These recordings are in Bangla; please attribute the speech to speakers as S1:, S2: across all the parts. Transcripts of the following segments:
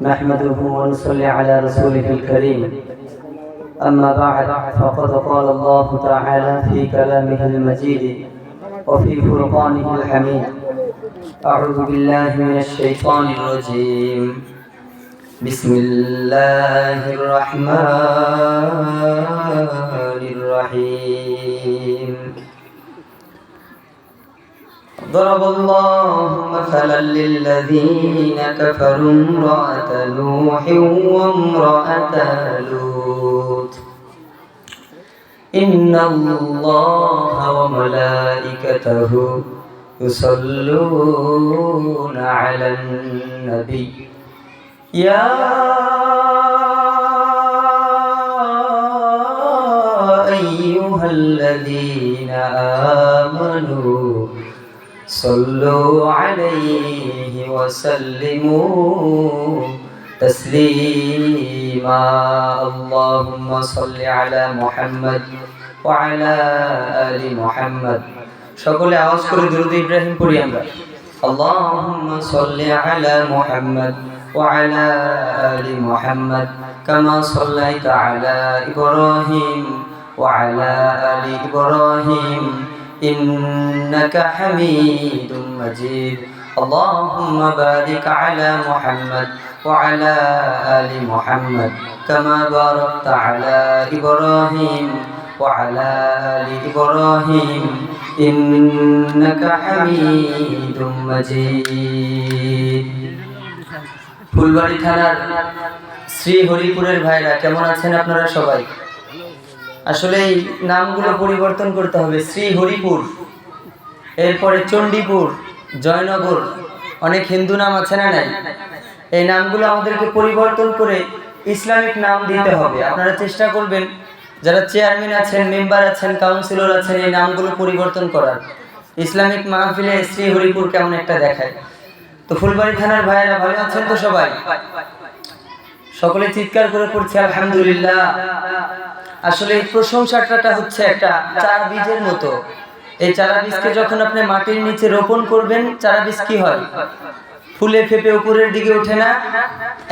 S1: نحمده ونصلي على رسوله الكريم. أما بعد فقد قال الله تعالى في كلامه المجيد وفي فرقانه الحميد. أعوذ بالله من الشيطان الرجيم. بسم الله الرحمن ضرب الله مثلا للذين كفروا امرأة نوح وامرأة لوط. إن الله وملائكته يصلون على النبي. يا أيها الذين آمنوا صلوا عليه وسلموا تسليما اللهم صل على محمد وعلى آل محمد সকলে আওয়াজ করে দুরুদ ইব্রাহিম পড়ি আমরা اللهم صل على محمد وعلى آل محمد كما صليت على إبراهيم وعلى آل إبراهيم إنك حميد مجيد اللهم بارك على محمد وعلى آل محمد كما باركت على إبراهيم وعلى آل إبراهيم إنك حميد مجيد ফুলবাড়ি থানার শ্রী হরিপুরের ভাইরা কেমন আছেন আপনারা সবাই আসলে এই নামগুলো পরিবর্তন করতে হবে। শ্রী হরিপুর এরপরে চণ্ডীপুর, জয়নগর, অনেক হিন্দু নাম আছে না নাই? এই নামগুলো আমাদেরকে পরিবর্তন করে ইসলামিক নাম দিতে হবে। আপনারা চেষ্টা করবেন, যারা চেয়ারম্যান আছেন, মেম্বার আছেন, কাউন্সিলর আছেন, এই নামগুলো পরিবর্তন করার। ইসলামিক মাহফিলে শ্রী হরিপুর কেমন একটা দেখায়। তো ফুলবাড়ি থানার ভাইয়েরা, ভালো আছেন তো সবাই? সকলে চিৎকার করে পড়ছে, আলহামদুলিল্লাহ। আসলে প্রশংসাটা হচ্ছে একটা চারা বীজের মতো। এই চারা বীজকে যখন আপনি মাটির নিচে রোপণ করবেন চারা বীজ কি হয়? ফুলে ফেপে উপরের দিকে ওঠে না।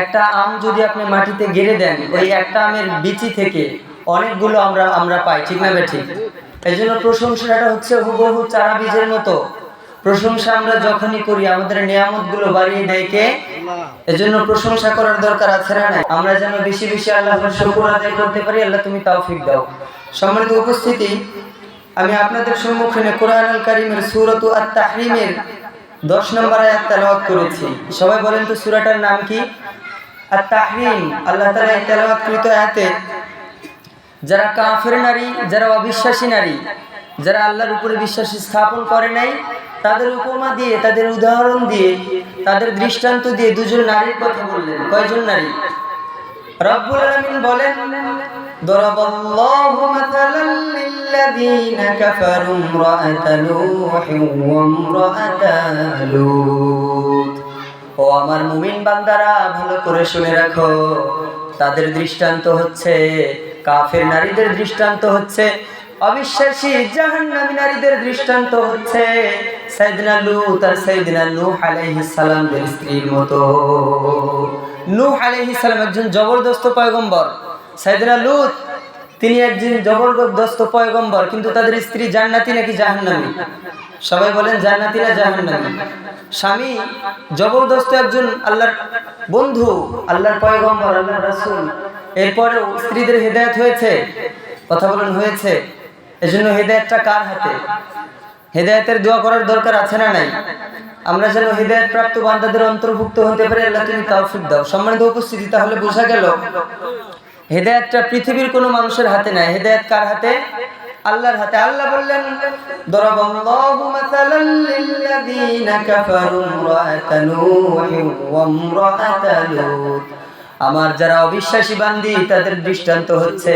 S1: একটা আম যদি আপনি মাটিতে গেড়ে দেন, ওই একটা আমের বিচি থেকে অনেকগুলো আমরা আমরা পাই, ঠিক না ঠিক এই জন্য প্রশংসাটা হচ্ছে হুবহু চারা বীজের মতো। প্রশংসা আমরা যখনই করি, আমাদের নিয়ামতগুলো বাড়িয়ে দেয় কে? এজন্য প্রশংসা করার দরকার আছে না? আমরা যেন বেশি বেশি আল্লাহর শুকর আদায় করতে পারি, আল্লাহ তুমি তৌফিক দাও। সম্মানিত উপস্থিতি, আমি আপনাদের সম্মুখীনে কোরআন আল কারিমের সূরাত আত-তাহরিমের 10 নম্বর আয়াত তেলাওয়াত করেছি। সবাই বলেন তো সূরাটার নাম কি? আত-তাহরিম। আল্লাহ তাআলা এই তেলাওয়াতকৃত আয়াতে, যারা কাফের নারী, যারা অবিশ্বাসী নারী, যারা আল্লাহর উপরে বিশ্বাস স্থাপন করে নাই তাদের উপমা দিয়ে, তাদের উদাহরণ দিয়ে, তাদের দৃষ্টান্ত দিয়ে দুজন নারীর কথা বললেন। কয়জন নারী? রব্বুল আলামিন বলেন, দরাবাল্লাহু লিল্লাযীনা কাফারু ওয়া ও আমার মুমিন বান্দারা, ভালো করে শুনে রাখো, তাদের দৃষ্টান্ত হচ্ছে, কাফের নারীদের দৃষ্টান্ত হচ্ছে অবিশ্বাসী জাহান্নামী নারীদের দৃষ্টান্ত হচ্ছে সাইদিনা লুত আর সাইদিনা নূহ আলাইহিস সালামদের স্ত্রীর মতো। নূহ আলাইহিস সালাম একজন জবরদস্ত পয়গম্বর। সাইদিনা লুত, তিনি একজন জবরদস্ত পয়গম্বর, কিন্তু তাদের স্ত্রী জান্নাতি নাকি জাহান্নামী? সবাই বলেন জান্নাতি না জাহান্নামী? স্বামী জবরদস্ত একজন আল্লাহর বন্ধু, আল্লাহর পয়গম্বর, আল্লাহর রাসূল। এরপরেও স্ত্রীদের হেদায়েত হয়েছে, কথা বলেন হয়েছে। এজন্য হেদায়েতটা কার হাতে? হেদায়েতের দোয়া করার দরকার আছে না নাই? আমরা যেন হেদায়েত প্রাপ্ত বান্দাদের অন্তর্ভুক্ত হতে পারি, আল্লাহ তুমি তৌফিক দাও। সম্মানিত উপস্থিতি, তাহলে বোঝা গেল, হেদায়েতটা পৃথিবীর কোনো মানুষের হাতে নাই। হেদায়েত কার হাতে? আল্লাহর হাতে। আল্লাহ বললেন, দরাবাল্লাহু মাসালান লিল্লাযীনা কাফারু ওয়া আমার যারা অবিশ্বাসী বান্দি, তাদের দৃষ্টান্ত হচ্ছে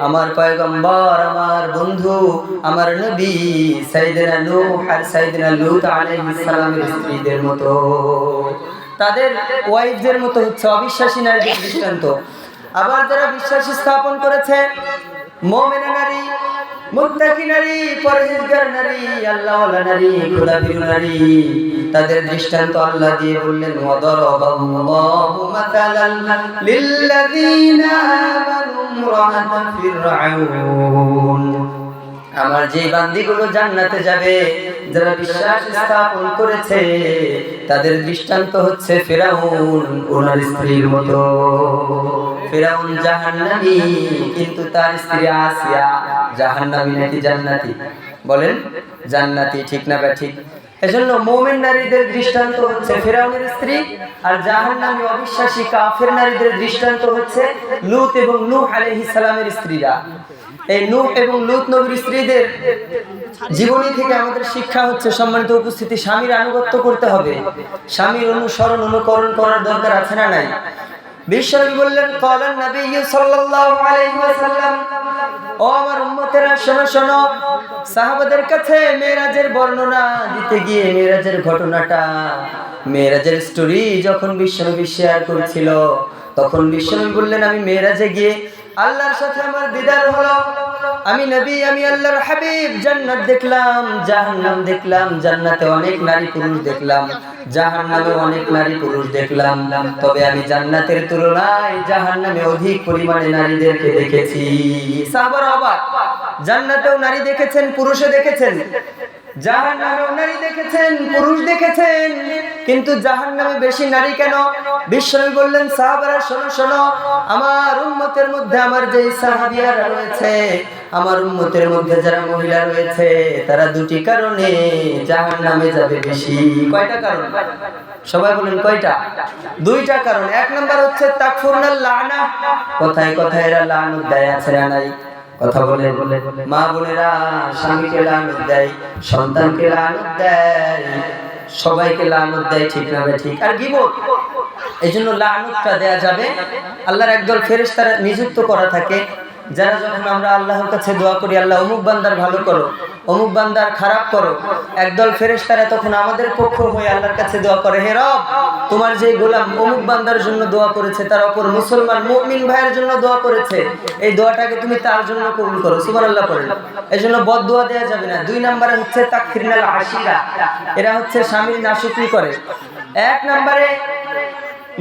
S1: আমার পয়গম্বর, আমার বন্ধু, আমার নবী সাইয়েদনা নূহ আর সালামের স্ত্রীদের মতো। তাদের ওয়াইফদের মতো হচ্ছে অবিশ্বাসী নারীদের দৃষ্টান্ত। আবার যারা বিশ্বাস স্থাপন করেছে, মোমেনা নারী, মুত্তাকি নারী, পরহেজগার নারী, আল্লাহওয়ালা নারী, খোদাভীরু নারী তাদের দৃষ্টান্ত আল্লাহ দিয়ে বললেন মদর আমার যে বান্দিগুলো জান্নাতে যাবে, যারা বিশ্বাস স্থাপন করেছে, তাদের দৃষ্টান্ত হচ্ছে ফেরাউন, ওনার স্ত্রীর মতো। ফেরাউন জাহান্নামী, কিন্তু তার স্ত্রী আসিয়া জাহান্নামী নাকি জান্নাতি? বলেন, জান্নাতি ঠিক না বা ঠিক এজন্য মোমেন নারীদের দৃষ্টান্ত হচ্ছে ফেরাউনের স্ত্রী, আর জাহান্নামী অবিশ্বাসী কাফের নারীদের দৃষ্টান্ত হচ্ছে লুত এবং নূহ আলাইহিস সালামের স্ত্রীরা। এই নূহ এবং লুত নবীর স্ত্রীদের জীবনী থেকে আমাদের শিক্ষা হচ্ছে সম্মানিত উপস্থিতি, স্বামীর আনুগত্য করতে হবে। স্বামীর অনুসরণ, অনুকরণ করার দরকার আছে না নাই? বিশ্বনবী বললেন, কলান নবী সাল্লাল্লাহু আলাইহি ওয়াসাল্লাম ও আমার উম্মতেরা শোনো শোনো। সাহাবাদের কাছে মেরাজের বর্ণনা দিতে গিয়ে মেরাজের ঘটনাটা, মেয়েরাজের স্টোরি যখন বিশ্বনবী শেয়ার করেছিল, তখন বিশ্বনবী বললেন, আমি মেয়েরাজে গিয়ে আল্লাহর সাথে আমার দিদার হলো আমি নবী, আমি আল্লাহর হাবিব। জান্নাত দেখলাম, জাহান্নাম দেখলাম, জান্নাতে অনেক নারী পুরুষ দেখলাম, জাহান্নামে অনেক নারী পুরুষ দেখলাম। তবে আমি জান্নাতের তুলনায় জাহান্নামে অধিক পরিমাণে নারীদেরকে দেখেছি। সাহাবার অবাক। জান্নাতেও নারী দেখেছেন পুরুষে দেখেছেন। জাহান নামেও নারী দেখেছেন, পুরুষ দেখেছেন। কিন্তু জাহান নামে বেশি নারী কেন? বিশ্বনবী বললেন, সাহাবারা, শোনো শোনো, আমার উন্মতের মধ্যে আমার যে সাহাবিয়ারা রয়েছে, আমার উন্মতের মধ্যে যারা মহিলা রয়েছে, তারা দুটি কারণে জাহান নামে যাবে বেশি। কয়টা কারণ? সবাই বলেন কয়টা? দুইটা কারণ। এক নাম্বার হচ্ছে তাকফুরনাল লানা। কথায় কথায় এরা লানত দেয়, আছে নাই? কথা বলে মা বোনেরা স্বামীকে লানত দেয়, সন্তানকে লানত দেয়। সবাইকে লানত দেয় ঠিক না ঠিক। আর গিবত এই জন্য লানতটা দেয়া যাবে। আল্লাহর একদল ফেরেশতারা নিযুক্ত করা থাকে। যারা যখন আমরা আল্লাহর কাছে দোয়া করি, আল্লাহ অমুক বান্দার ভালো করো। অমুক বান্দার খারাপ করো। একদল ফেরেশতারা তখন আমাদের পক্ষ হয়ে আল্লাহর কাছে দোয়া করে, হে রব, তোমার যে গোলাম অমুক বান্দার জন্য দোয়া করেছে, তার অপর মুসলমান মুমিন ভাইয়ের জন্য দোয়া করেছে, এই দোয়াটাকে তুমি তার জন্য কবুল করো। সুবহানাল্লাহ পড়েন এই জন্য বদ দোয়া দেওয়া যাবে না। দুই নম্বরে হচ্ছে তাকফিরনাল আশিরা। এরা হচ্ছে স্বামীর নাশুকরি করে। এক নম্বরে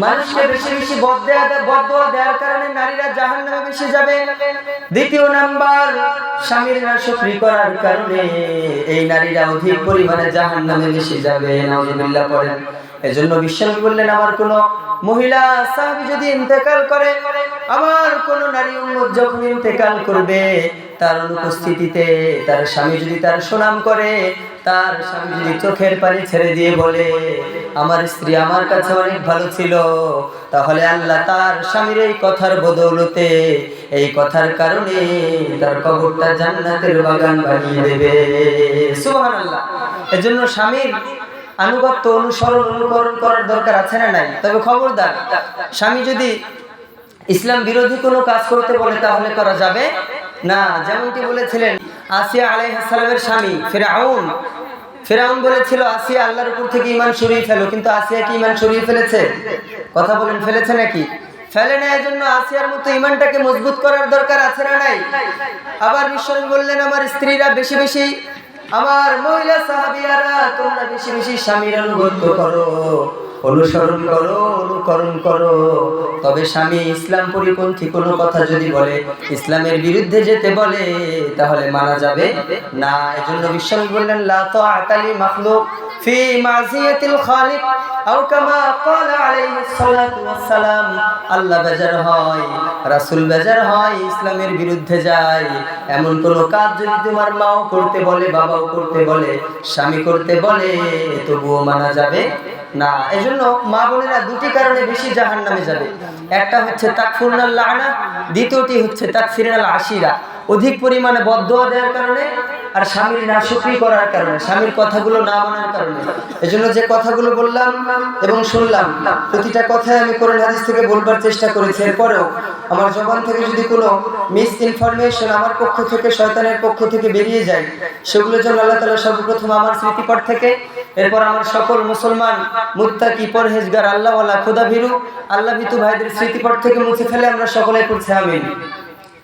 S1: মানুষকে বেশি বেশি বদ দেয়া বদ দোয়া দেওয়ার কারণে নারীরা জাহান নামে বেশি যাবে। দ্বিতীয় নাম্বার, স্বামীর নাশুকরি করার কারণে এই নারীরা অধিক পরিমাণে জাহান নামে বেশি যাবে। নাউজুবিল্লাহ পড়েন। এজন্য বিশ্বনবী বললেন, আমার কোন মহিলা, সাহাবী যদি ইন্তেকাল করে, আমার কোন নারী উম্মত যখন ইন্তেকাল করবে, তার অনুপস্থিতিতে তার স্বামী যদি তার সুনাম করে তার স্বামী চোখের পানি ছেড়ে দিয়ে বলে, আমার স্ত্রী আমার কাছে অনেক ভালো ছিল। তাহলে আল্লাহ তার স্বামীর এই কথার বদৌলতে, এই কথার কারণে তার কবরটা জান্নাতের বাগান বানিয়ে দেবে। সুবহানাল্লাহ। এজন্য স্বামীর আনুগত্য অনুসরণ, অনুকরণ করার দরকার আছে না নাই? তবে খবরদার, স্বামী যদি ইসলাম বিরোধী কোনো কাজ করতে বলে, তাহলে করা যাবে? না, যেমনটি বলেছিলেন, আসিয়া আলাইহাসালামের স্বামী, ফেরাউন ফেরাউন বলেছিল, আসিয়া আল্লাহর উপর থেকে ইমান সরিয়ে ফেলো। কিন্তু আসিয়া কি ইমান সরিয়ে ফেলেছে? কথা বলেন, ফেলেছে নাকি? ফেলে নেওয়ার জন্য আসিয়ার মতো ইমানটাকে মজবুত করার দরকার আছে না নাই? আবার ঈশ্বর বললেন, আমার স্ত্রীরা বেশি বেশি, আমার মহিলা সাহাবিয়ারা, তোমরা বেশি বেশি স্বামীর অনুগত করো। অনুসরণ করো, অনুকরণ করো। তবে স্বামী ইসলাম পরিপন্থী কোনো কথা যদি বলে, ইসলামের বিরুদ্ধে যেতে বলে, তাহলে মানা যাবে না। এজন্য বিশ্বনবী বললেন, লা তাআতালি মাখলুক ফি মাযিয়াতিল খালিক আও কামা ক্বালা আলাইহিস সালাতু ওয়াস সালাম আল্লাহ বেজার হয়, রাসূল বেজার হয়, ইসলামের বিরুদ্ধে যায়। এমন কোন কাজ যদি তোমার মাও করতে বলে, বাবাও করতে বলে, স্বামী করতে বলে, তবুও মানা যাবে না, এজন্য মা বোনেরা দুটি কারণে বেশি জাহান নামে যাবে। একটা হচ্ছে তাকফুরনাল লানা দ্বিতীয়টি হচ্ছে তাকফিরনাল আশিরা। অধিক পরিমাণে বদ্ধ দেওয়ার কারণে আর স্বামীর না সুখী করার কারণে, স্বামীর কথাগুলো না মানার কারণে। এজন্য যে কথাগুলো বললাম এবং শুনলাম, প্রতিটা কথাই আমি কোরআন হাদিস থেকে বলবার চেষ্টা করেছি। এরপরেও আমার জবান থেকে যদি কোনো মিস ইনফরমেশন আমার পক্ষ থেকে, শয়তানের পক্ষ থেকে বেরিয়ে যায় সেগুলোর জন্য আল্লাহ তালা সর্বপ্রথম আমার স্মৃতিপট থেকে এরপর আমার সকল মুসলমান, মুত্তাকি, পরহেজগার, আল্লাহওয়ালা খোদা ভিরু আল্লাহ ভিতু ভাইদের স্মৃতিপট থেকে মুছে ফেলে আমরা সকলে পড়ছি, আমিন।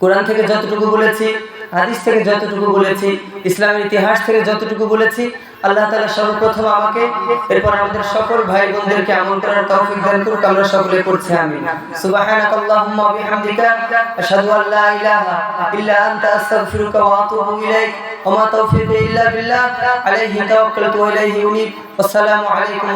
S1: কোরআন থেকে যতটুকু বলেছি হাদিস থেকে যতটুকু বলেছি, ইসলামের ইতিহাস থেকে যতটুকু বলেছি, আল্লাহ তাআলা সর্বপ্রথম আমাকে, এরপর আমাদের সকল ভাই বোনদেরকে আমল করার তৌফিক দান করুক, আমরা সকলে পড়ছি, আমিন। সুবহানাকাল্লাহুম্মা ওয়া বিহামদিকা, আশহাদু আল লা ইলাহা ইল্লা আনতা, আস্তাগফিরুকা ওয়া আতুবু ইলাইক, ওয়া মা তাওফীকি ইল্লা বিল্লাহ, আলাইহি তাওয়াক্কালতু ওয়া ইলাইহি উনীব। আসসালামু আলাইকুম